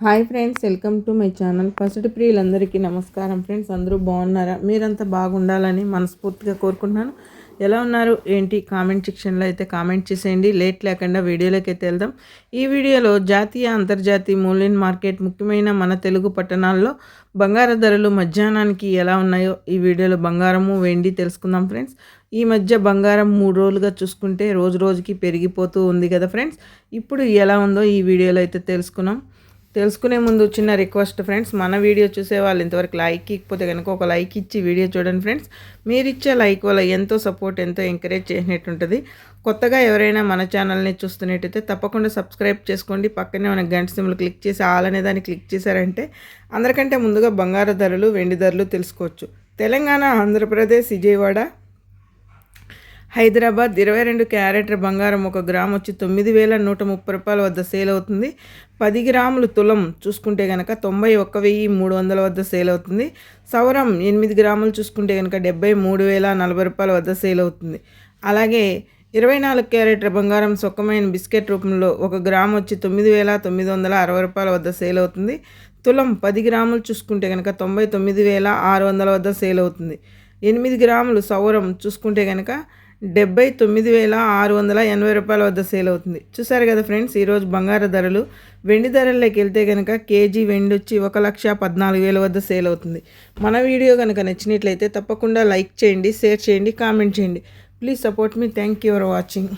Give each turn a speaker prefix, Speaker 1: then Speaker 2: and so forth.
Speaker 1: Hi friends welcome to my channel. First ప్రియులందరికీ నమస్కారం. Friends అందరూ బాగున్నారా? మీరంతా బాగుండాలని మనస్ఫూర్తిగా కోరుకుంటున్నాను. ఎలా ఉన్నారు? ఏంటి? కామెంట్ సెక్షన్లో అయితే కామెంట్ చేసేయండి. లేట్ లేకుండా వీడియోలోకి అయితే వెళ్దాం. ఈ వీడియోలో జాతీయ అంతర్జాతీయ మూల్యం మార్కెట్ ముఖ్యమైన మన తెలుగు పట్టణాల్లో బంగారు ధరలు మధ్యాహ్నానికి ఎలా ఉన్నాయో ఈ వీడియోలో బంగారము వెండి తెలుసుకుందాం ఫ్రెండ్స్. ఈ మధ్య బంగారం మూడు రోజులుగా చూసుకుంటే రోజు రోజుకి పెరిగిపోతూ ఉంది కదా ఫ్రెండ్స్. ఇప్పుడు ఎలా ఉందో ఈ వీడియోలో అయితే తెలుసుకున్నాం. తెలుసుకునే ముందు చిన్న రిక్వెస్ట్ ఫ్రెండ్స్ మన వీడియో చూసే వాళ్ళు ఇంతవరకు లైక్ ఇకపోతే కనుక ఒక లైక్ ఇచ్చి వీడియో చూడండి ఫ్రెండ్స్. మీరు ఇచ్చే లైక్ వల్ల ఎంతో సపోర్ట్ ఎంతో ఎంకరేజ్ చేసినట్టు ఉంటుంది కొత్తగా ఎవరైనా మన ఛానల్ని చూస్తున్నట్టయితే తప్పకుండా సబ్స్క్రైబ్ చేసుకోండి. పక్కనే మన గంట సిమ్లు క్లిక్ చేసి ఆల్ అనే దాన్ని క్లిక్ చేశారంటే అందరికంటే ముందుగా బంగారు ధరలు వెండి ధరలు తెలుసుకోవచ్చు. తెలంగాణ ఆంధ్రప్రదేశ్ విజయవాడ హైదరాబాద్ ఇరవై రెండు క్యారెట్ బంగారం ఒక గ్రామ్ వచ్చి తొమ్మిది వేల నూట ముప్పై రూపాయల వద్ద సేల్ అవుతుంది. పది గ్రాములు తులం చూసుకుంటే కనుక తొంభై ఒక్క వెయ్యి మూడు వందల వద్ద సేల్ అవుతుంది. సౌరం ఎనిమిది గ్రాములు చూసుకుంటే కనుక డెబ్బై మూడు వేల నలభై రూపాయల వద్ద సేల్ అవుతుంది. అలాగే ఇరవై నాలుగు క్యారెట్ బంగారం సొక్కమైన బిస్కెట్ రూపంలో ఒక గ్రామ్ వచ్చి తొమ్మిది వేల తొమ్మిది వందల అరవై రూపాయల వద్ద సేల్ అవుతుంది. తులం పది గ్రాములు చూసుకుంటే కనుక తొంభై తొమ్మిది వేల ఆరు వందల వద్ద సేల్ అవుతుంది. ఎనిమిది గ్రాములు సౌరం చూసుకుంటే కనుక డెబ్బై తొమ్మిది వేల ఆరు వందల ఎనభై రూపాయల వద్ద సేల్ అవుతుంది. చూసారు కదా ఫ్రెండ్స్ ఈరోజు బంగారు ధరలు. వెండి ధరల్లోకి వెళ్తే కనుక కేజీ వెండి వచ్చి ఒక లక్ష పద్నాలుగు వేల వద్ద సేల్ అవుతుంది. మన వీడియో కనుక నచ్చినట్లయితే తప్పకుండా లైక్ చేయండి షేర్ చేయండి కామెంట్ చేయండి. Please support me. Thank you for watching.